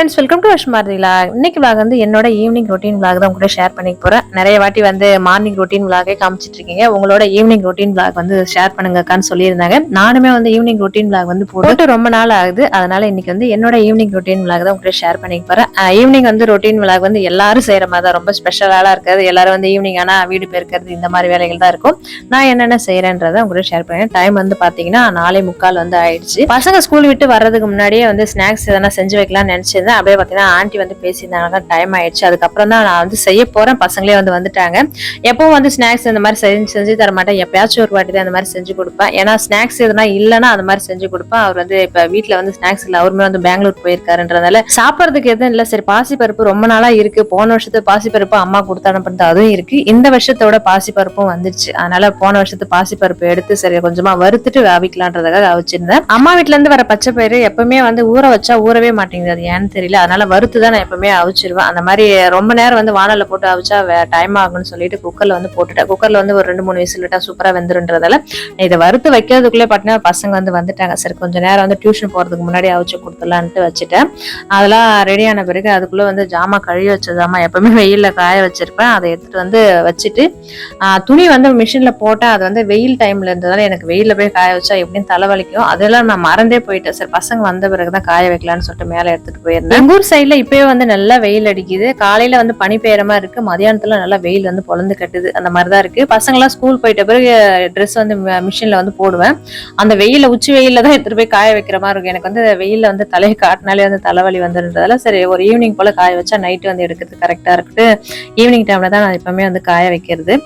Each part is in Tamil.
Friends welcome to Ashmar vlog இன்னைக்கு vlog வந்து என்னோட ஈவினிங் ரொட்டீன் vlog தான் உங்கள்கிட்ட ஷேர் பண்ணிக்க போகிறேன் நிறைய வாட்டி வந்து மார்னிங் ரொட்டீன் vlog-ஏ காமிச்சிட்டு இருக்கீங்க. உங்களோட ஈவினிங் ரொட்டீன் vlog வந்து ஷேர் பண்ணுங்கக்கான்னு சொல்லியிருந்தாங்க. நானுமே வந்து ஈவினிங் ரொட்டீன் vlog வந்து போட்டு ரொம்ப நாள் ஆகுது. அதனால இன்னைக்கு வந்து என்னோட ஈவினிங் ரொட்டீன் vlog தான் உங்கள்கிட்ட ஷேர் பண்ணிக்க போகிறேன் ஈவினிங் வந்து ரொட்டீன் விளாக் வந்து எல்லாரும் செய்கிற மாதிரி தான். ரொம்ப ஸ்பெஷலாக இருக்காது எல்லாரும் வந்து ஈவினிங் ஆனால் வீடு பெருக்கிறது இந்த மாதிரி வேலைகள் தான் இருக்கும். நான் என்னென்ன செய்கிறேன்றதை உங்கள்கிட்ட ஷேர் பண்ணுறேன். டைம் வந்து பார்த்தீங்கன்னா நாளை முக்கால் வந்து ஆயிடுச்சு. பசங்க ஸ்கூல் விட்டு வர்றதுக்கு முன்னாடியே வந்து ஸ்நாக்ஸ் எதனா செஞ்சு வைக்கலாம்னு நினச்சிருந்தேன். அப்படியே பார்த்தீங்கன்னா ஆண்டி வந்து பேசியிருந்தாங்க. டைம் ஆயிடுச்சு. அதுக்கப்புறம் தான் நான் வந்து செய்ய போகிறேன் பசங்களே வந்து வந்துட்டாங்க. எப்பவும் வந்து ஸ்நாக்ஸ் இந்த மாதிரி செஞ்சு செஞ்சு தர மாட்டேன். எப்பயாச்சும் ஒரு வாட்டி தான் இந்த மாதிரி செஞ்சு கொடுப்பேன். ஏன்னா ஸ்நாக்ஸ் எதுனா இல்லைன்னா அந்த மாதிரி செஞ்சு கொடுப்பேன். அவர் வந்து இப்போ வீட்டில் வந்து ஸ்நாக்ஸ் இல்லை. அவருமே வந்து பெங்களூர் போயிருக்காருன்றதால சாப்பிட்றதுக்கு எதுவும் இல்லை. சரி பாசிப்பருப்பு ரொம்ப நாளாக இருக்கு. போன வருஷத்து பாசிப்பருப்பு அம்மா கொடுத்து அனுப்புறது அதுவும் இருக்குது இந்த வருஷத்தோட பாசிப்பருப்பும் வந்துருச்சு. அதனால போன வருஷத்து பாசிப்பருப்பு எடுத்து சரி கொஞ்சமா வறுத்துட்டு வேவிக்கலான்றதுக்காக வச்சிருந்தேன். அம்மா வீட்டிலேருந்து இருந்து வர பச்சை பயிறு எப்பவுமே வந்து ஊற வச்சா ஊறவே மாட்டேங்குது. அது ஏன்னு தெரியல. அதனால வறுத்து தான் நான் எப்பவுமே அவிச்சிருவேன். அந்த மாதிரி ரொம்ப நேரம் வந்து வானலில் போட்டு அவிச்சா டைம் ஆகும்னு சொல்லிட்டு குக்கரில் வந்து போட்டுட்டேன். குக்கரில் வந்து ஒரு ரெண்டு மூணு விசில் விட்டா சூப்பராக வெந்துருன்றதால இதை வறுத்து வைக்கிறதுக்குள்ளே பார்த்தீங்கன்னா பசங்க வந்து வந்துட்டாங்க. சரி கொஞ்சம் நேரம் வந்து டியூஷன் போகிறதுக்கு முன்னாடி அவிச்சு கொடுத்துலான்ட்டு வச்சுட்டேன். அதெல்லாம் ரெடியான பிறகு அதுக்குள்ளே வந்து ஜாமா கழுவி வச்ச ஜாமா எப்பவுமே வெயிலில் காய வச்சிருப்பேன். அதை எடுத்துகிட்டு வந்து வச்சுட்டு துணி வந்து மிஷினில் போட்டால் அது வந்து வெயில் டைமில் இருந்ததால எனக்கு வெயிலில் போய் காய வச்சா எப்படியும் தலைவலிக்கும். அதெல்லாம் நான் மறந்தே போயிட்டேன். சரி பசங்க வந்த பிறகு தான் காய வைக்கலான்னு சொல்லிட்டு மேலே எடுத்துகிட்டு போய் எங்க எங்கூர் சைட்ல இப்பயே வந்து நல்லா வெயில் அடிக்குது. காலையில வந்து பனி பெய்கிற மாதிரி இருக்கு. மதியானத்துல நல்லா வெயில் வந்து பொழந்து கட்டுது. அந்த மாதிரிதான் இருக்கு. பசங்க எல்லாம் ஸ்கூல் போயிட்ட பிறகு ட்ரெஸ் வந்து மிஷின்ல வந்து போடுவேன். அந்த வெயிலில் உச்சி வெயிலில் தான் எடுத்துட்டு போய் காய வைக்கிற மாதிரி இருக்கும். எனக்கு வந்து வெயிலில் வந்து தலையை காட்டினாலே வந்து தலைவலி வந்துடுறதால சரி ஒரு ஈவினிங் போல காய வச்சா நைட்டு வந்து எடுக்கிறது கரெக்டா இருக்குது. ஈவினிங் டைம்ல தான் நான் எப்பவுமே வந்து காய வைக்கிறது.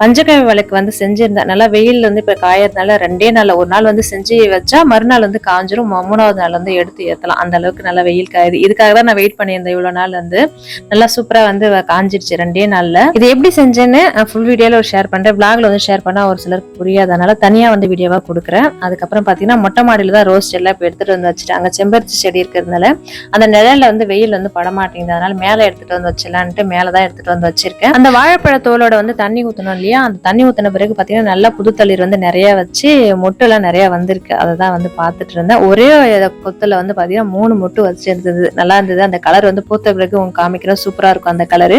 பஞ்சகவி விளக்கு வந்து செஞ்சிருந்தேன். நல்லா வெயில் வந்து இப்போ காயறதுனால ரெண்டே நாள் ஒரு நாள் வந்து செஞ்சு வச்சா மறுநாள் வந்து காஞ்சிரும். மூணாவது நாள் வந்து எடுத்து ஏற்றலாம் அந்த அளவுக்கு நல்லா வெயில் காயுது. இதுக்காக தான் நான் வெயிட் பண்ணியிருந்தேன் இவ்வளோ நாள் வந்து. நல்லா சூப்பராக வந்து காஞ்சிருச்சு ரெண்டே நாளில். இது எப்படி செஞ்சேன்னு ஃபுல் வீடியோவில் ஒரு ஷேர் பண்ணுறேன் பிளாக்ல வந்து ஷேர் பண்ணால் ஒரு சிலருக்கு புரியாதனால தனியாக வந்து வீடியோவாக கொடுக்குறேன். அதுக்கப்புறம் பார்த்தீங்கன்னா மொட்டை மாடியில் தான் ரோஸ் எல்லாம் இப்போ எடுத்துகிட்டு வந்து வச்சுட்டு அங்க செம்பருத்தி செடி இருக்கிறதுனால அந்த நிழலில் வந்து வெயில் வந்து படமாட்டேங்குது அதனால மேலே எடுத்துகிட்டு வந்து வச்சிடலான்ட்டு மேலே தான் எடுத்துகிட்டு வந்து வச்சிருக்கேன். அந்த வாழைப்பழ தோலோட வந்து தண்ணி ஊற்றணும் இல்லையா? அந்த தண்ணி ஊற்றின பிறகு பார்த்தீங்கன்னா நல்லா புது தளிர் வந்து நிறைய வச்சு மொட்டெல்லாம் நிறையா நிறைய வந்திருக்கு. அதை தான் வந்து பார்த்துட்டு இருந்தேன். ஒரே கொத்தில் வந்து பார்த்தீங்கன்னா மூணு மொட்டு வச்சிருந்தது நல்லா இருந்தது. அந்த கலர் வந்து பூத்த பிறகு உங்க காமிக்கிறோம் சூப்பராக இருக்கும் அந்த கலரு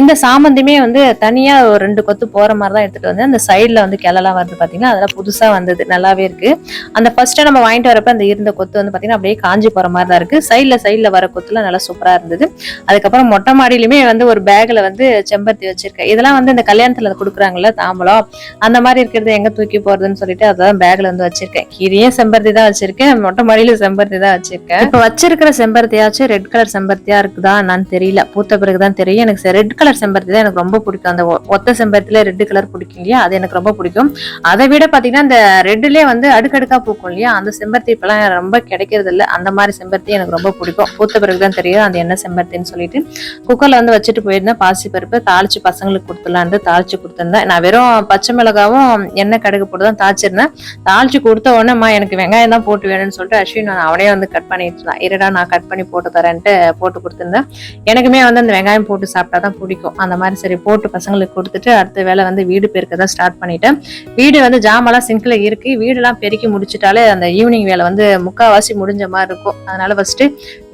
இந்த சாமந்தியுமே வந்து தனியாக ஒரு ரெண்டு கொத்து போகிற மாதிரி தான் எடுத்துகிட்டு வந்தேன். அந்த சைடில் வந்து கிளலாம் வருது பார்த்தீங்கன்னா அதெல்லாம் புதுசாக வந்தது. நல்லாவே இருக்கு. அந்த ஃபர்ஸ்ட் நம்ம வாங்கிட்டு வரப்ப அந்த இருந்த கொத்து வந்து பார்த்தீங்கன்னா அப்படியே காஞ்சி போகிற மாதிரி தான் இருக்கு. சைடில் சைடில் வர கொத்துலாம் நல்லா சூப்பராக இருந்தது. அதுக்கப்புறம் மொட்டை மாடியிலுமே வந்து ஒரு பேக்கில் வந்து செம்பருத்தி வச்சிருக்கேன். இதெல்லாம் வந்து இந்த கல்யாணத்தில் கல்யாணத்துல கொடுக்குறாங்கல்ல தாம்பலம். அந்த மாதிரி இருக்கிறது எங்க தூக்கி போறதுன்னு சொல்லிட்டு அதான் பேக்ல வந்து வச்சிருக்கேன். கீரியே செம்பருத்தி தான் வச்சிருக்கேன். மொட்டை மாடியில செம்பருத்தி தான் வச்சிருக்கேன். இப்ப வச்சிருக்கிற செம்பருத்தியாச்சும் ரெட் கலர் செம்பருத்தியா இருக்குதா என்னன்னு தெரியல. பூத்த பிறகுதான் தெரியும். எனக்கு ரெட் கலர் செம்பருத்தி தான் எனக்கு ரொம்ப பிடிக்கும். அந்த ஒ- ஒத்த செம்பருத்தில ரெட் கலர் பிடிக்கும் இல்லையா? அது எனக்கு ரொம்ப பிடிக்கும். அதை விட பாத்தீங்கன்னா இந்த ரெட்லயே வந்து அடுக்கடுக்கா பூக்கும் இல்லையா? அந்த செம்பருத்தி இப்பெல்லாம் ரொம்ப கிடைக்கிறது இல்லை. அந்த மாதிரி செம்பருத்தி எனக்கு ரொம்ப பிடிக்கும். பூத்த பிறகுதான் தெரியும். அது என்ன செம்பருத்தின்னு சொல்லிட்டு. குக்கர்ல வந்து வச்சுட்டு போயிருந்தேன். பாசி பருப்பு தாளிச்சு பசங்களுக்கு கொடுத்துலான்ட்டு தாளிச்சு கொடுத்துருந்தேன். நான் வெறும் பச்சை மிளகாவும் எண்ணெய் கடுகு போட்டு தான் தாளிச்சிருந்தேன். தாளிச்சு கொடுத்த உடனேம்மா எனக்கு வெங்காயம் தான் போட்டு வேணும்னு சொல்லிட்டு அஸ்வின் நான் அவனே வந்து கட் பண்ணிட்டு இருந்தான். இருடா நான் கட் பண்ணி போட்டு தரேன்ட்டு போட்டு கொடுத்துருந்தேன். எனக்குமே வந்து அந்த வெங்காயம் போட்டு சாப்பிட்டா தான் பிடிக்கும். அந்த மாதிரி சரி போட்டு பசங்களுக்கு கொடுத்துட்டு அடுத்த வேலை வந்து வீடு பெருக்க தான் ஸ்டார்ட் பண்ணிட்டேன். வீடு வந்து ஜாமெல்லாம் சிங்கில் இருக்கு. வீடெல்லாம் பெருக்கி முடிச்சிட்டாலே அந்த ஈவினிங் வேலை வந்து முக்காவாசி முடிஞ்ச மாதிரி இருக்கும். அதனால ஃபர்ஸ்ட்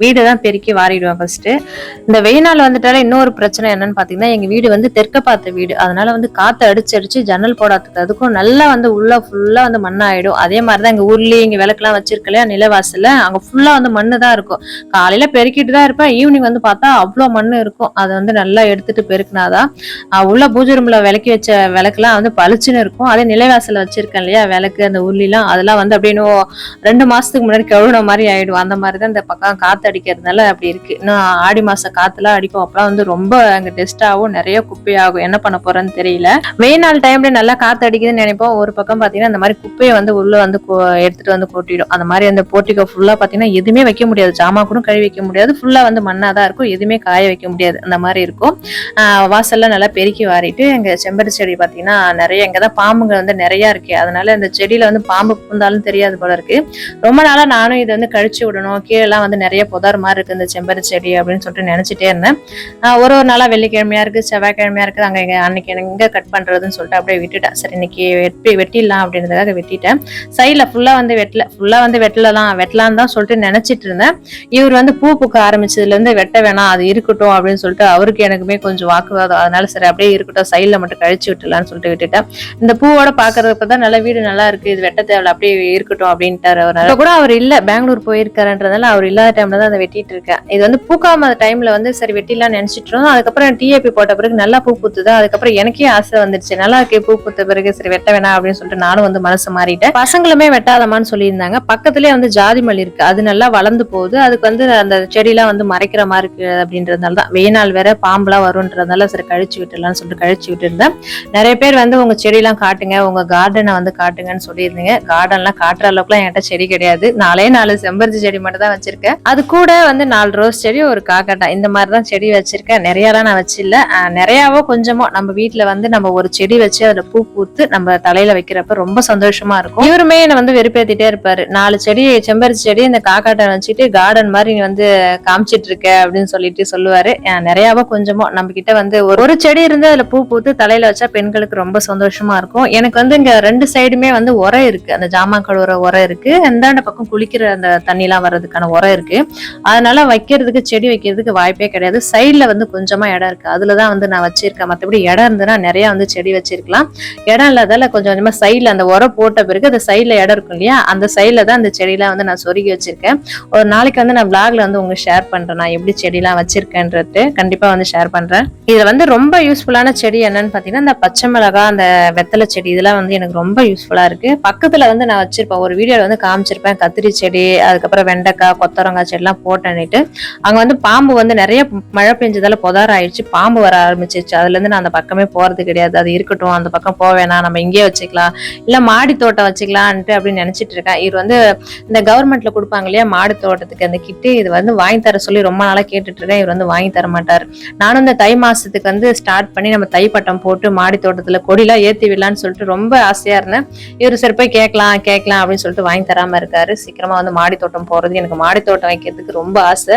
வீடு தான் பெருக்கி வாரிடுவேன் ஃபர்ஸ்ட் இந்த வெயில் நாள் வந்துட்டாலே இன்னொரு பிரச்சனை என்னன்னு பாத்தீங்கன்னா எங்க வீடு வந்து தெற்க பார்த்த வீடு. அதனால வந்து காத்து அடிச்சு அடிச்சு ஜன்னல் போடாதது அதுக்கும் நல்லா வந்து உள்ள ஃபுல்லா வந்து மண்ணாயிடும். அதே மாதிரிதான் எங்க ஊர்லயே இங்க விளக்கெல்லாம் வச்சிருக்கலையா நிலவாசல்ல? அங்க ஃபுல்லா வந்து மண்ணு தான் இருக்கும். காலையில பெருக்கிட்டு தான் இருப்பேன். ஈவினிங் வந்து பார்த்தா அவ்வளோ மண்ணு இருக்கும். அதை வந்து நல்லா எடுத்துட்டு பெருக்கினாதான் உள்ள பூஜை ரூம்ல விளக்கி வச்ச விளக்குலாம் வந்து பளிச்சுன்னு இருக்கும். அதே நிலைவாசல்ல வச்சிருக்கேன் இல்லையா விளக்கு அந்த உருளிலாம் அதெல்லாம் வந்து அப்படியே ரெண்டு மாசத்துக்கு முன்னாடி கழுவுன மாதிரி ஆயிடும். அந்த மாதிரி தான் இந்த பக்கம் காத்து அடிக்கிறதுனால அப்படி இருக்கு. இன்னும் ஆடி மாதம் காற்றுலாம் அடிக்கும் அப்பலாம் வந்து ரொம்ப அங்க டெஸ்ட்டாகவும் நிறைய குப்பையாகும். என்ன பண்ண போகிறேன்னு தெரியல. வெயில் நாள் டைம்ல நல்லா காத்து அடிக்குதுன்னு நினைப்போம். ஒரு பக்கம் பாத்தீங்கன்னா இந்த மாதிரி குப்பையை வந்து உள்ள வந்து கொ- எடுத்துட்டு வந்து கொட்டிடும். அந்த மாதிரி அந்த போர்ட்டிகோ ஃபுல்லா பாத்தீங்கன்னா எதுவுமே வைக்க முடியாது. ஜாமா கூட கழுவி வைக்க முடியாது. ஃபுல்லா வந்து மண்ணா தான் இருக்கும். எதுவுமே காய வைக்க முடியாது. அந்த மாதிரி இருக்கும். வாசல்லாம் வாசல்ல நல்லா பெருக்கி வாரிட்டு எங்க செம்பருத்தி செடி பாத்தீங்கன்னா நிறைய இங்கதான் பாம்புங்க வந்து நிறைய இருக்கு. அதனால இந்த செடியில வந்து பாம்பு புந்தாலும் தெரியாது போல இருக்கு. ரொம்ப நாளா நானும் இதை வந்து கழிச்சு விடணும். கீழெல்லாம் வந்து நிறைய புதர் மாதிரி இருக்கு இந்த செம்பரி செடி அப்படின்னு சொல்லிட்டு நினைச்சிட்டே இருந்தேன். ஒரு ஒரு நாளா வெள்ளிக்கிழமையா இருக்கு செவ்வாய்க்கிழமையா இருக்கு அங்க இங்க அன்னைக்கு எனக்கு எங்க கட் பண்றதுன்னு சொல்லிட்டு அப்படியே விட்டுட்டேன். சரி இன்னைக்கு வெட்டி வெட்டிடலாம் அப்படின்றதுக்காக வெட்டிட்டேன். சைடில் ஃபுல்லா வந்து வெட்டல ஃபுல்லா வந்து வெட்டலாம் வெட்டலாம்னு தான் சொல்லிட்டு நினைச்சிட்டு இருந்தேன். இவர் வந்து பூ பூக்க ஆரம்பிச்சதுல இருந்து வெட்ட வேணாம் அது இருக்கட்டும் அப்படின்னு சொல்லிட்டு அவருக்கு எனக்குமே கொஞ்சம் வாக்குவாதம். அதனால சரி அப்படியே இருக்கட்டும் சைடில் மட்டும் கழிச்சு விட்டுலாம்னு சொல்லிட்டு விட்டுட்டேன். இந்த பூவோட பார்க்கறதுக்கு தான் நல்ல வீடு நல்லா இருக்கு இது வெட்ட தேவையில்ல அப்படியே இருக்கட்டும் அப்படின்ட்டார் அவர். கூட அவர் இல்ல பெங்களூர் போயிருக்காருன்றதால அவர் இல்லாத டைம்ல தான் அதை வெட்டிட்டு இருக்கேன். இது வந்து பூக்காம டைம்ல வந்து சரி வெட்டிலாம் நினைச்சிட்டு இருந்தோம். அதுக்கப்புறம் டிஏபி போட்ட பிறகு நல்லா பூ பூத்துது. அதுக்கப்புறம் எனக்கே ஆசை வந்துருச்சு. நல்லா இருக்கே பூ பூத்த பிறகு. சரி வெட்ட வேணாம் அப்படின்னு சொல்லிட்டு நானும் வந்து மனசு மாறிட்டேன். பசங்களுமே வெட்டாதமான்னு சொல்லியிருந்தாங்க. பக்கத்துலயே வந்து ஜாதி மல்லி இருக்கு. அது நல்லா வளர்ந்து போகுது. அதுக்கு வந்து அந்த செடியெல்லாம் வந்து மறைக்கிற மாதிரி இருக்கு அப்படின்றதுனால தான். வெயில் நாள் வேற பாம்புலாம் வரும்ன்றதுனால சரி கழிச்சு விட்டுலாம்னு சொல்லிட்டு கழிச்சு விட்டு இருந்தேன் நிறைய பேர் வந்து உங்க செடியெல்லாம் காட்டுங்க உங்க கார்டனை வந்து காட்டுங்கன்னு சொல்லியிருந்தீங்க. கார்டன்லாம் காட்டுற அளவுக்குலாம் என்கிட்ட செடி கிடையாது. நாலே நாலு செம்பருத்தி செடி மட்டும் தான் வச்சிருக்கேன். அதுக்கு கூட வந்து நாலு ரோஸ் செடி ஒரு காக்கட்டா. இந்த மாதிரி தான் செடி வச்சிருக்கேன். நிறையாலாம் நான் வச்சில்ல. நிறையாவோ கொஞ்சமோ நம்ம வீட்டில் வந்து நம்ம ஒரு செடி வச்சு அதில் பூ பூத்து நம்ம தலையில வைக்கிறப்ப ரொம்ப சந்தோஷமா இருக்கும். இவருமே என்னை வந்து வெறுப்பேத்திட்டே இருப்பாரு. நாலு செடி செம்பருத்தி செடி இந்த காக்காட்டை வச்சுட்டு கார்டன் மாதிரி நீ வந்து காமிச்சிட்டு இருக்க அப்படின்னு சொல்லிட்டு சொல்லுவாரு. நிறையாவோ கொஞ்சமோ நம்ம கிட்ட வந்து ஒரு ஒரு செடி இருந்து அதுல பூ பூத்து தலையில வச்சா பெண்களுக்கு ரொம்ப சந்தோஷமா இருக்கும். எனக்கு வந்து இங்க ரெண்டு சைடுமே வந்து உரம் இருக்கு. அந்த ஜாமான் கழுவுற உரம் இருக்கு. எந்தாண்ட பக்கம் குளிக்கிற அந்த தண்ணிலாம் வர்றதுக்கான உரம் இருக்கு. அதனால வைக்கிறதுக்கு செடி வைக்கிறதுக்கு வாய்ப்பே கிடையாது. சைடில் வந்து கொஞ்சமா இடம் இருக்கு. அதுலதான் வந்து நான் வச்சிருக்கேன். மத்தபடி இடம் இருந்ததுன்னா நிறைய வந்து செடி வச்சிருக்கலாம். இடம் இல்லாதால கொஞ்சம் கொஞ்சமா சைடில் அந்த உரம் போட்ட பிறகு அந்த சைடில் இடம் இருக்கும் இல்லையா? அந்த சைடில் தான் அந்த செடியெலாம் வந்து நான் சொருகி வச்சிருக்கேன். ஒரு நாளைக்கு வந்து நான் பிளாக்ல வந்து உங்களுக்கு ஷேர் பண்றேன். நான் எப்படி செடிலாம் வச்சிருக்கேன்றது கண்டிப்பா வந்து ஷேர் பண்றேன். இதுல வந்து ரொம்ப யூஸ்ஃபுல்லான செடி என்னன்னு பாத்தீங்கன்னா இந்த பச்சை மிளகா அந்த வெத்தலை செடி இதெல்லாம் வந்து எனக்கு ரொம்ப யூஸ்ஃபுல்லா இருக்கு. பக்கத்துல வந்து நான் வச்சிருப்பேன். ஒரு வீடியோவில் வந்து காமிச்சிருப்பேன். கத்திரி செடி அதுக்கப்புறம் வெண்டைக்காய் கொத்தரங்காய் செடிலாம் போட்டேன்னுட்டு அங்க வந்து பாம்பு வந்து நிறைய மழை பெஞ்சதால புதார ஆயிடுச்சு பாம்பு வர ஆரம்பிச்சிருச்சு. அதுல இருந்து நான் அந்த பக்கமே போறது கிடையாது. அது இருக்கட்டும் அந்த பக்கம் போக வேணாம். நம்ம இங்கேயே வச்சுக்கலாம். இல்ல மாடி தோட்டம் வச்சுக்கலான்ட்டு அப்படின்னு நினைச்சிட்டு இருக்கேன். இது வந்து இந்த கவர்மெண்ட்ல கொடுப்பாங்க இல்லையா மாடி தோட்டத்துக்கு அந்த கிட்டு இது வந்து வாங்கி தர சொல்லி ரொம்ப நாளா கேட்டுட்டு இருக்கேன். இவர் வந்து வாங்கி தர மாட்டார். நானும் இந்த தை மாசத்துக்கு வந்து ஸ்டார்ட் பண்ணி நம்ம தை பட்டம் போட்டு மாடி தோட்டத்துல கொடிலாம் ஏத்தி விடலான்னு சொல்லிட்டு ரொம்ப ஆசையா இருந்தேன். இவர் சரி போய் கேட்கலாம் கேட்கலாம் அப்படின்னு சொல்லிட்டு வாங்கி தராம இருக்காரு. சீக்கிரமா வந்து மாடி தோட்டம் போறது எனக்கு மாடி தோட்டம் வைக்கிறதுக்கு ரொம்ப ஆசை.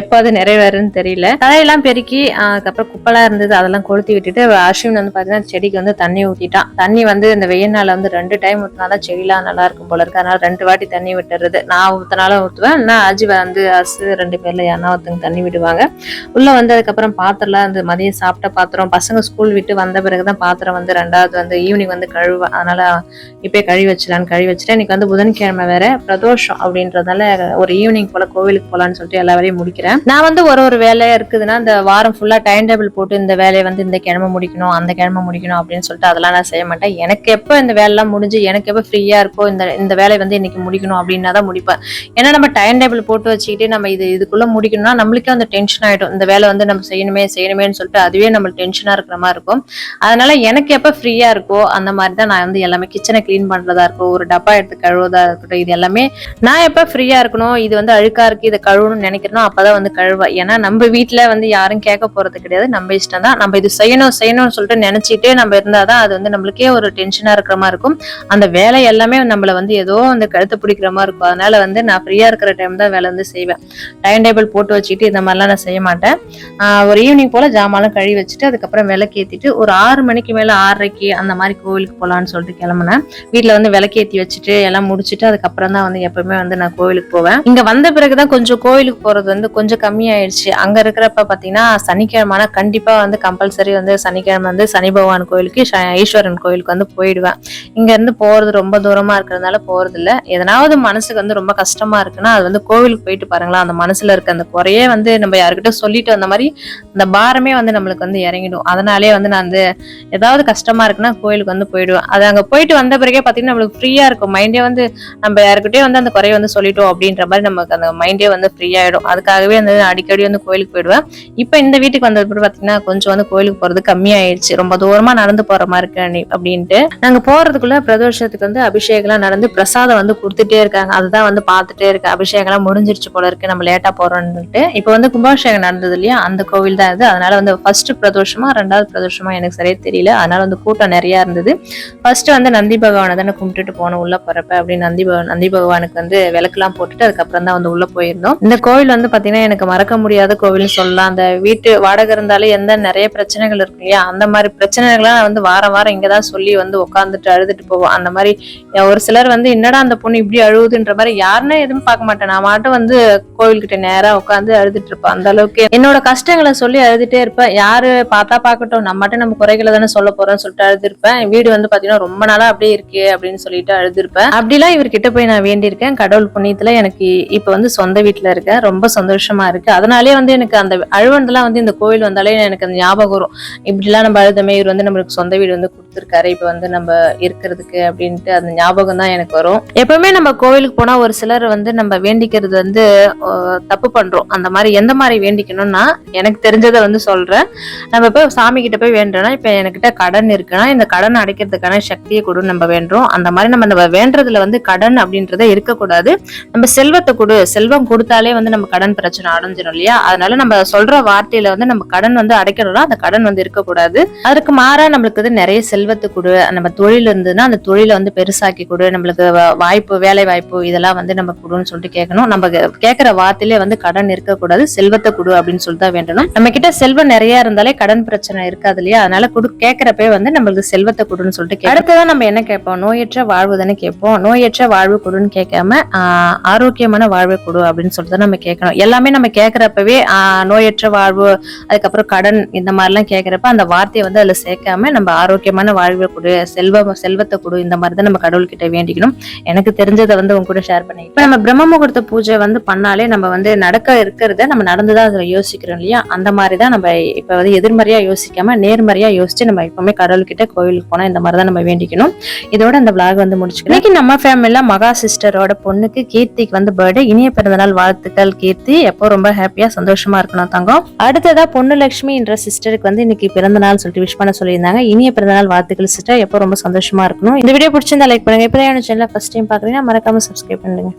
எப்போ அது நிறைவேறுன்னு தெரியல. தலையெல்லாம் பெருக்கி அதுக்கப்புறம் குப்பலா இருந்தது அதெல்லாம் கொளுத்தி விட்டுட்டு அஸ்வின் வந்து பாத்தீங்கன்னா செடிக்கு வந்து தண்ணி ஊத்திட்டான். தண்ணி வந்து இந்த வெயில் நாளில் வந்து ரெண்டு டைம் ஊத்தினாதான் செடிலாம் நல்லா இருக்கும் போல இருக்கு. அதனால ரெண்டு வாட்டி தண்ணி விட்டுறது. நான் ஊத்தினாலும் ஊத்துவேன் நான் அஜி வந்து அசு ரெண்டு பேர்ல யாருன்னா ஒருத்தங்க தண்ணி விடுவாங்க. உள்ள வந்து அதுக்கப்புறம் பாத்திரம்லாம் வந்து மதியம் சாப்பிட்ட பாத்திரம் பசங்க ஸ்கூல் விட்டு வந்த பிறகுதான் பாத்திரம் வந்து ரெண்டாவது வந்து ஈவினிங் வந்து கழுவேன் அதனால இப்பயே கழுவி வச்சிடலான்னு கழுவி வச்சுட்டேன். இன்னைக்கு வந்து புதன்கிழமை வேற பிரதோஷம் அப்படின்றதால ஒரு ஈவினிங் போல கோவிலுக்கு போலான்னு சொல்லிட்டு எல்லா வேலையும் முடிக்கிறேன். நான் வந்து ஒரு ஒரு வேலையா இருக்குதுன்னா இந்த வாரம் ஃபுல்லா டைம் டேபிள் போட்டு இந்த வேலையை வந்து இந்த கிழமை முடிக்கணும் அந்த கிழமை முடிக்கணும் அப்படின்னு சொல்லிட்டு அதெல்லாம் நான் செய்ய மாட்டேன். எனக்கு எப்போ இந்த வேலைலாம் முடிஞ்சு எனக்கு எப்போ ஃப்ரீயா இருக்கோ இந்த இந்த வேலையை வந்து இன்னைக்கு முடிக்கணும் அப்படின்னா தான் முடிப்பேன். ஏன்னா நம்ம டைம் டேபிள் போட்டு வச்சுக்கிட்டு நம்ம இது இதுக்குள்ள முடிக்கணும்னா நம்மளுக்கே அந்த டென்ஷன் ஆயிடும். இந்த வேலை வந்து நம்ம செய்யணுமே செய்யணுமேன்னு சொல்லிட்டு அதுவே நம்ம டென்ஷனா இருக்கிற மாதிரி இருக்கும். அதனால எனக்கு எப்போ ஃப்ரீயா இருக்கோ அந்த மாதிரி தான் நான் வந்து எல்லாமே கிச்சனை க்ளீன் பண்றதா இருக்கோ ஒரு டப்பா எடுத்து கழுவுறதா இருக்கட்டும் இது எல்லாமே நான் எப்போ ஃப்ரீயா இருக்கணும் இது வந்து அழுக்கா இருக்கு இதை கழுவணும்னு நினைக்கிறனோ அப்பதான் வந்து கழுவேன் ஏன்னா நம்ம வீட்டுல வந்து யாரும் கேட்க போறது கிடையாது. நம்ம இஷ்டம் தான். நம்ம இது செய்யணும் செய்யணும்னு சொல்லிட்டு நினைச்சிட்டே நம்ம இருந்தாதான் அது வந்து நம்மளுக்கே ஒரு டென்ஷனா இருக்கிற மாதிரி இருக்கும். அந்த வேலை எல்லாமே நம்மள வந்து ஏதோ அந்த கழுத்தை பிடிக்கிற மாதிரி இருக்கும். அதனால வந்து நான் ஃப்ரீயா இருக்கிற டைம் தான் வேலை வந்து செய்வேன். டைம் டேபிள் போட்டு வச்சுட்டு இந்த மாதிரிலாம் நான் செய்ய மாட்டேன். ஒரு ஈவினிங் போல ஜாமான்லாம் கழுவி வச்சுட்டு அதுக்கப்புறம் விளக்கேத்திட்டு ஒரு ஆறு மணிக்கு மேல ஆறரைக்கு அந்த மாதிரி கோவிலுக்கு போகலான்னு சொல்லிட்டு கிளம்புனேன். வீட்டுல வந்து விளக்கேத்தி வச்சுட்டு எல்லாம் முடிச்சுட்டு அதுக்கப்புறம் தான் வந்து எப்பவுமே வந்து நான் கோவிலுக்கு போவேன். இங்க வந்த பிறகுதான் கொஞ்சம் கோவிலுக்கு போறது வந்து கொஞ்சம் கம்மியாயிடுச்சு. அங்க இருக்கிறப்ப பாத்தீங்கன்னா சனிக்கிழமைனா கண்டிப்பாக கண்டிப்பா வந்து கம்பல்சரி வந்து சனிக்கிழமை வந்து சனி பகவான் கோயிலுக்கு ஈஸ்வரன் கோயிலுக்கு வந்து போயிடுவேன். இங்க இருந்து போறது ரொம்ப தூரமா இருக்கிறதுனால போறது இல்ல எதனாவது மனசுக்கு வந்து ரொம்ப கஷ்டமா இருக்குன்னா அது வந்து கோவிலுக்கு போயிட்டு பாருங்களேன். அந்த மனசுல இருக்க அந்த குறையே வந்து நம்ம யாருக்கிட்ட சொல்லிட்டு வந்த மாதிரி அந்த பாரமே வந்து நம்மளுக்கு வந்து இறங்கிடும். அதனாலே வந்து நான் வந்து ஏதாவது கஷ்டமா இருக்குன்னா கோயிலுக்கு வந்து போயிடுவேன். அது அங்க போயிட்டு வந்த பிறகே பாத்தீங்கன்னா நம்மளுக்கு ஃப்ரீயா இருக்கும். மைண்டே வந்து நம்ம யாருக்கிட்டே வந்து அந்த குறைய வந்து சொல்லிட்டோம் அப்படின்ற மாதிரி நமக்கு அந்த மைண்டே வந்து ஃப்ரீ அதுக்காகவே வந்து அடிக்கடி வந்து கோயிலுக்கு போயிடுவேன். இப்போ இந்த வீட்டுக்கு வந்ததுக்கு பார்த்தீங்கன்னா கொஞ்சம் வந்து கோயிலுக்கு போறது கம்மியாயிடுச்சு. ரொம்ப தூரமா நடந்து போற மாதிரி இருக்கு அப்படின்ட்டு. நாங்க போறதுக்குள்ள பிரதோஷத்துக்கு வந்து அபிஷேகம்லாம் நடந்து பிரசாதம் வந்து கொடுத்துட்டே இருக்காங்க. அதுதான் வந்து பார்த்துட்டே இருக்கு. அபிஷேகம்லாம் முடிஞ்சிருச்சு போல இருக்கு. நம்ம லேட்டா போறோம்னுட்டு. இப்போ வந்து கும்பாபிஷேகம் நடந்தது இல்லையா? அந்த கோவில் தான் இது. அதனால வந்து ஃபர்ஸ்ட் பிரதோஷமா ரெண்டாவது பிரதோஷமா எனக்கு சரியா தெரியல. அதனால வந்து கூட்டம் நிறைய இருந்தது. ஃபர்ஸ்ட் வந்து நந்தி பகவானை தானே கும்பிட்டுட்டு போனோம் உள்ள போறப்ப அப்படி நந்தி பகவான் நந்தி பகவானுக்கு வந்து விளக்குலாம் போட்டுட்டு அதுக்கப்புறம் தான் வந்து உள்ள போயிருந்தோம். பண்ணியிருந்தோம் இந்த கோவில் வந்து பாத்தீங்கன்னா எனக்கு மறக்க முடியாத கோவில்னு சொல்லலாம். அந்த வீட்டு வாடகை இருந்தாலே எந்த நிறைய பிரச்சனைகள் இருக்கு இல்லையா? அந்த மாதிரி பிரச்சனைகள்லாம் வந்து வாரம் வாரம் இங்கதான் சொல்லி வந்து உட்காந்துட்டு அழுதுட்டு போவோம். அந்த மாதிரி ஒரு சிலர் வந்து என்னடா அந்த பொண்ணு இப்படி அழுகுதுன்ற மாதிரி யாருன்னா எதுவும் பார்க்க மாட்டேன். நான் மாட்டும் வந்து கோவில்கிட்ட நேரா உட்காந்து அழுதுட்டு இருப்பேன். அந்த அளவுக்கு என்னோட கஷ்டங்களை சொல்லி அழுதுட்டே இருப்பேன். யாரு பார்த்தா பார்க்கட்டும். நம்ம மட்டும் நம்ம குறைகளை தானே சொல்ல போறோம்னு சொல்லிட்டு அழுதுருப்பேன். வீடு வந்து பாத்தீங்கன்னா ரொம்ப நாளா அப்படியே இருக்கு அப்படின்னு சொல்லிட்டு அழுதுருப்பேன். அப்படிலாம் இவர்கிட்ட போய் நான் வேண்டியிருக்கேன். கடவுள் புண்ணியத்துல எனக்கு இப்ப வந்து சொந்த வீட்டில் இருக்கேன் ரொம்ப சந்தோஷமா இருக்கு. அதனாலே வந்து எனக்கு அந்த அழுவந்தெல்லாம் வந்து இந்த கோவில் வந்தாலே எனக்கு அந்த ஞாபகம் வரும். இப்படிலாம் நம்ம அழுதமே இவர் வந்து நம்மளுக்கு சொந்த வீடு வந்து கொடுத்துருக்காரு. இப்போ வந்து நம்ம இருக்கிறதுக்கு அப்படின்ட்டு அந்த ஞாபகம் தான் எனக்கு வரும். எப்பவுமே நம்ம கோவிலுக்கு போனால் ஒரு சிலர் வந்து நம்ம வேண்டிக்கிறது வந்து தப்பு பண்றோம். அந்த மாதிரி எந்த மாதிரி வேண்டிக்கணும்னா எனக்கு தெரிஞ்சதை வந்து சொல்றேன். நம்ம இப்போ சாமி கிட்ட போய் வேண்டுறோம்னா இப்போ என்கிட்ட கடன் இருக்குன்னா இந்த கடன் அடைக்கிறதுக்கான சக்தியை கொடு நம்ம வேண்டுறோம் அந்த மாதிரி நம்ம நம்ம வேண்டுறதுல வந்து கடன் அப்படின்றத இருக்கக்கூடாது. நம்ம செல்வத்தை கொடு செல்வம் கொடுத்தாலே வந்து நம்ம கடன் பிரச்சனை அடைஞ்சிடும் இல்லையா? அதனால நம்ம சொல்ற வார்த்தையில வந்து நம்ம கடன் வந்து அடைக்கணும்னா அந்த கடன் வந்து இருக்கக்கூடாது. அதுக்கு மாறா நம்மளுக்கு வந்து நிறைய செல்வத்தை கொடு நம்ம தொழில் இருந்ததுன்னா அந்த தொழிலை வந்து பெருசாக்கி கொடு நம்மளுக்கு வாய்ப்பு வேலை வாய்ப்பு இதெல்லாம் வந்து நம்ம கொடுன்னு சொல்லிட்டு கேட்கணும். நம்ம கே- கேட்கிற வார்த்தையிலே வந்து கடன் இருக்கக்கூடாது செல்வத்தை கொடு அப்படின்னு சொல்லிட்டு தான் வேண்டணும். நம்ம கிட்ட செல்வம் நிறைய இருந்தாலே கடன் பிரச்சனை இருக்காது இல்லையா? அதனால கொடு கேட்கறப்பே வந்து நம்மளுக்கு செல்வத்தை கொடுன்னு சொல்லிட்டு அடுத்ததான் நம்ம என்ன கேட்போம்? நோயற்ற வாழ்வு தானே கேட்போம். நோயற்ற வாழ்வு கொடுன்னு கேட்காம ஆரோக்கியமான வாழ்வை கொடு அப்படின்னு சொல்லிட்டு நம்ம கேட்கணும். எல்லாமே நம்ம கேட்கறப்பவே ஆஹ், நோயற்ற வாழ்வு அதுக்கப்புறம் கடன் இந்த மாதிரிலாம் கேட்கறப்ப அந்த வார்த்தையை வந்து அதுல சேர்க்காம நம்ம ஆரோக்கியமான வாழ்வை கொடு செல்வ செல்வத்தை கொடு இந்த மாதிரி தான் நம்ம கடவுள்கிட்ட வேண்டிக்கணும். எனக்கு தெரிஞ்சதை வந்து உங்க கூட ஷேர் பண்ணி இப்ப நம்ம பிரம்ம முகூர்த்த பூஜை வந்து பண்ணாலே நம்ம வந்து நடக்க இருக்கிறத நம்ம நடந்துதான் அதுல யோசிக்கிறோம் இல்லையா? அந்த மாதிரி தான் நம்ம இப்போ வந்து எதிர்மறையா யோசிக்காம நேர்மறையா யோசிச்சு நம்ம எப்பவுமே கடவுள்கிட்ட கோவிலுக்கு போனா இந்த மாதிரி தான் நம்ம வேண்டிக்கணும். இதோட அந்த விளாக் வந்து முடிச்சுக்கணும் இன்னைக்கு நம்ம ஃபேமிலியில் மகா சிஸ்டரோட பொண்ணுக்கு கீர்த்திக்கு வந்து பர்த்டே இனிய பிறந்தநாள் வாழ்த்துக்கள் கீர்த்தி. எப்போ ரொம்ப ஹாப்பியா சந்தோஷமா இருக்கணும் தங்கம். அடுத்ததா பொண்ணு லட்சுமி என்ற சிஸ்டருக்கு வந்து இன்னைக்கு பிறந்த நாள் சொல்லிட்டு விஷ் பண்ண சொல்லியிருந்தாங்க. இனிய பிறந்த நாள் வாழ்த்துக்கள் சிஸ்டர் எப்போ ரொம்ப சந்தோஷமா இருக்கணும். இந்த வீடியோ பிடிச்சிருந்தா லைக் பண்ணுங்க. இப்போ சேனல் ஃபர்ஸ்ட் டைம் பாக்குறீங்கன்னா மறக்காம சப்ஸ்கிரைப் பண்ணுங்க